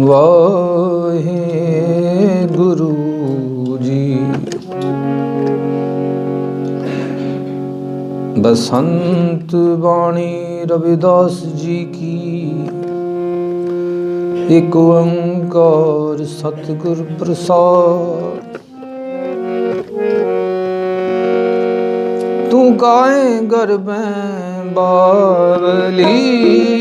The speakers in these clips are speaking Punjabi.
ਵਾਹੇ ਗੁਰੂ ਜੀ। ਬਸੰਤ ਬਾਣੀ ਰਵਿਦਾਸ ਜੀ ਕੀ। ਇਕ ਓੰਕਾਰ ਸਤਿਗੁਰ ਪ੍ਰਸਾਦ। ਤੂੰ ਕਾਏ ਗਰਬੈ ਬਾਵਲੀ।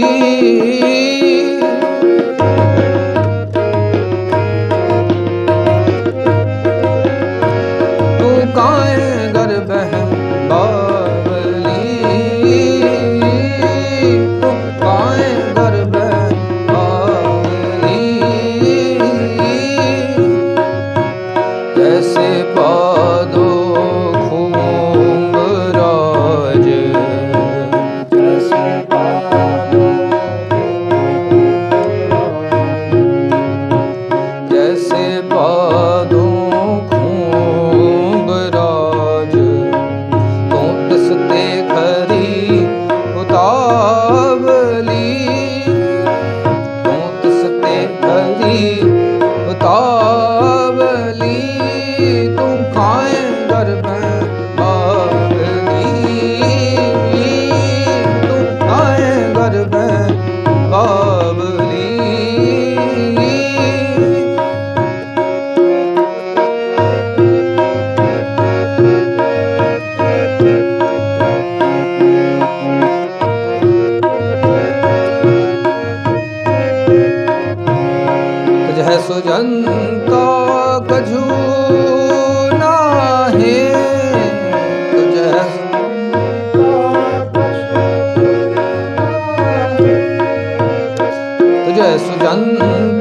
ਤੁਜੰਤੋ ਕਝੂ ਨਾਹੀ ਤੁਜੈ ਤੁਜੈ ਸੁਜੰਤ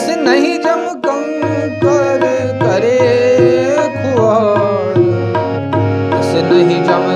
ਤਿਸ ਨਹੀਂ ਜਮ ਕੰਕਰ ਕਰੇ ਖੁਆਲ। ਤਿਸ ਨਹੀਂ ਜਮ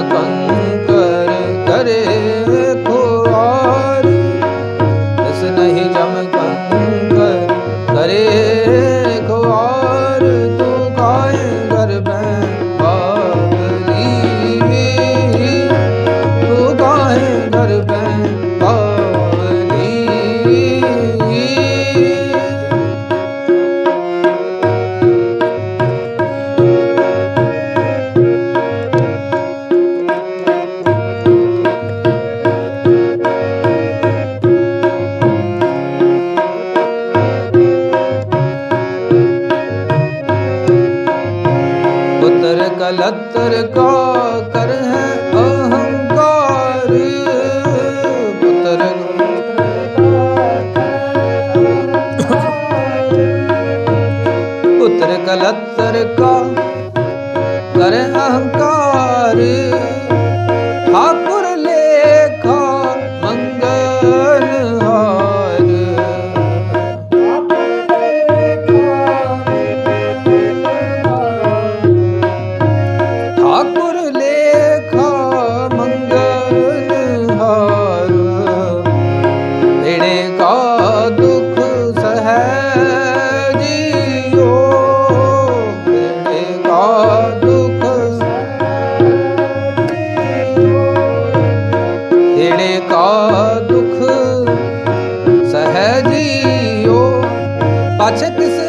Bahçetmesi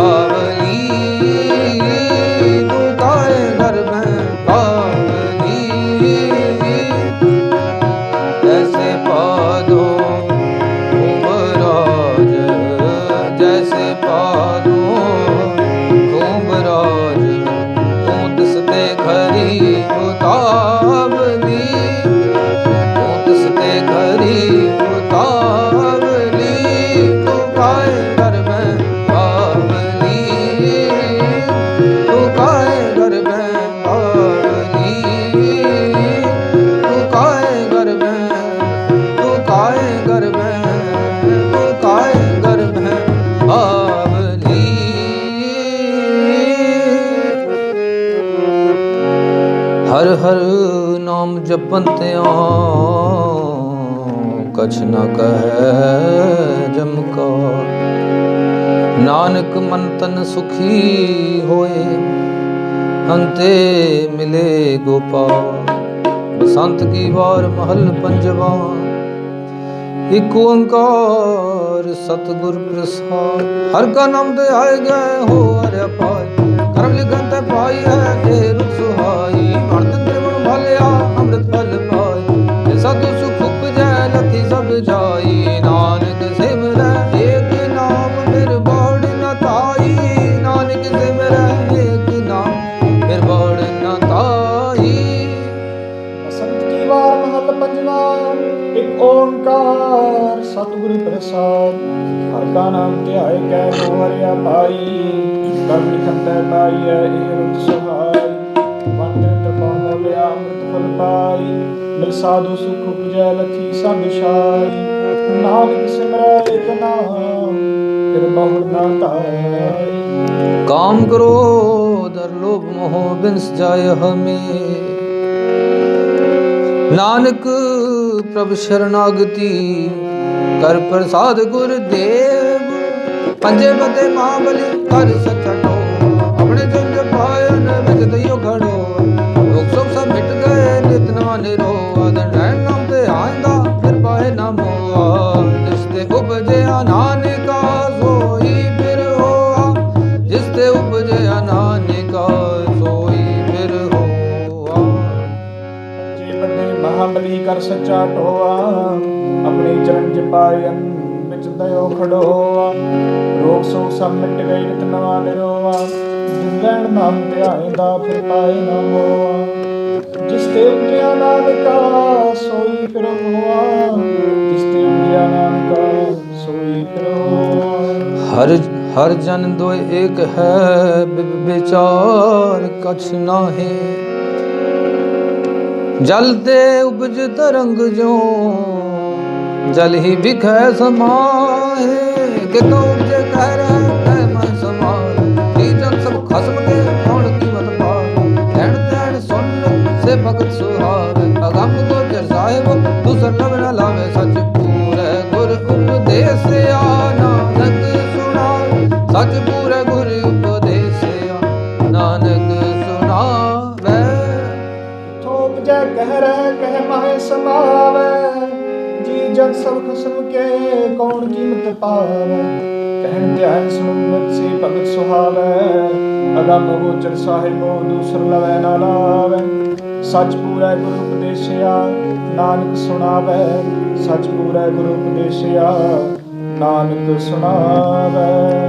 पावनी ਕਛ ਨ ਕਹੈ ਜਮਕਾਰ ਨਾਨਕ ਮਨ ਤਨ ਸੁਖੀ ਹੋਏ, ਅੰਤੇ ਮਿਲੇ ਗੋਪਾਲ। ਬਸੰਤ ਕੀ ਵਾਰ ਮਹਲ ਪੰਜਵਾ, ਇਕ ਓੰਕਾਰ ਸਤਿਗੁਰ ਪ੍ਰਸਾਦ। ਹਰ ਕਾ ਨਾਮ ਤੇ ਆਏ ਗਏ ਹੋ ਹਰਿ ਪਾਏ, ਕਰਮ ਲਿਖਨ ਤੇ ਪਾਈ ਹੈ ਇਹ ਰੁਖ ਸੁਹਾਈ। ਮਰਦਨ ਤ੍ਰਿਵਣ ਭਲਿਆ ਅੰਮ੍ਰਿਤ ਸਾਧੂ ਸੁਖ ਉਪਜੈ ਲਖੀ ਸੰਗ ਛਾਈ ਨਾਨਕ ਸਿਮਰੈ ਇਕ ਨਾਮ ਫਿਰ ਬਹੁੜ ਨਾ ਧਾਰੈ ਕਾਮ ਕ੍ਰੋਧ ਅਰ ਲੋਭ ਮੋਹ ਬਿਨਸ ਜਾਇ ਹਮੇ ਨਾਨਕ ਪ੍ਰਭ ਸ਼ਰਨਾਗਤੀ ਕਰ ਪ੍ਰਸਾਦ ਗੁਰਦੇਵ ਪੰਜੇ ਬਤੇ ਮਾਂ ਕਰ ਸਚਾ ਮਹਾਬਲੀ ਕਰ ਆਪਣੇ ਚਰਨ ਚ ਵਿੱਚ ਦਇਓ ਖੜੋਆ। ਰੋਗ ਸੋਗ ਸਭ ਮਿਟ ਗਏ ਨਿਤ ਨਵਾ ਨਿਰੋਆ ਜਿਨ ਲੈਣ ਨਾਮ ਧਿਆਇਂਦਾ ਫਿਰ ਪਾਏ ਨਾ ਮੋਆ। ਜਿਸ ਤੇ ਉਪਜਿਆ ਨਾਨਕਾ, ਸੋਈ ਫਿਰ ਹੋਆ। ਜਿਸ ਤੇ ਉਪਜਿਆ ਨਾਨਕਾ, ਸੋਈ ਫਿਰ ਹੋਆ। ਹਰ ਹਰ ਜਨ ਦੋਇ ਏਕ ਹੈ ਬਿਬ ਵਿਚਾਰ ਕਛ ਨਾਹੀ। ਜਲ ਤੇ ਉਪਜ ਤਰੰਗ ਜੋ ਜਲ ਹੀ ਵਿਖੈ ਸਮਾਹੇ। ਕਿਤੋਂ ਉਪਜੇ ਕਹਿ ਰਹਿ ਕਹਿ ਮਨ ਸਮਾਹੇ। ਕੀ ਜਨ ਸਭ ਖਸਮ ਕੇ ਕੌਣ ਕੀਮਤ ਪਾਵੇ ਕਹਿਣ ਤੈਣ ਸੁਣ ਸੇ ਭਗਤ ਸੁਹਾਵੇ। ਅਗੰਮ ਗੋਚਰ ਸਾਹਿਬ, ਦੂਸਰ ਲਵ ਨ ਲਾਵੇ ਸੱਚ ਪੂਰੇ। ਗੁਰ ਉਪਦੇਸਿਆ ਨਾਨਕ ਸੁਣਾਵੇ। ਸੱਚ ਥੋਪ ਜੈ ਕਹਿ ਰਹਿ, ਕਹਿ ਮਾਹੇ ਸਮਾਵੇ ਜੀ ਜਗ ਸਭ ਖਸਮ ਕੇ ਕੌਣ ਕੀਮਤ ਪਾਵੇ? ਕਹਿਣ ਧਿਆਨ ਸੁਣ ਸੇ ਭਗਤ ਸੁਹਾਵੇ। ਅਗੰਮ ਗੋਚਰ ਸਾਹਿਬੋ ਦੂਸਰ ਲਵੈ ਨਾ ਲਾਵੇ। ਸੱਚ ਪੂਰਾ ਗੁਰੂ ਉਪਦੇਸਿਆ, ਨਾਨਕ ਸੁਣਾਵੈ। ਸੱਚ ਪੂਰਾ ਗੁਰੂ ਉਪਦੇਸਿਆ, ਨਾਨਕ ਸੁਣਾਵੇ।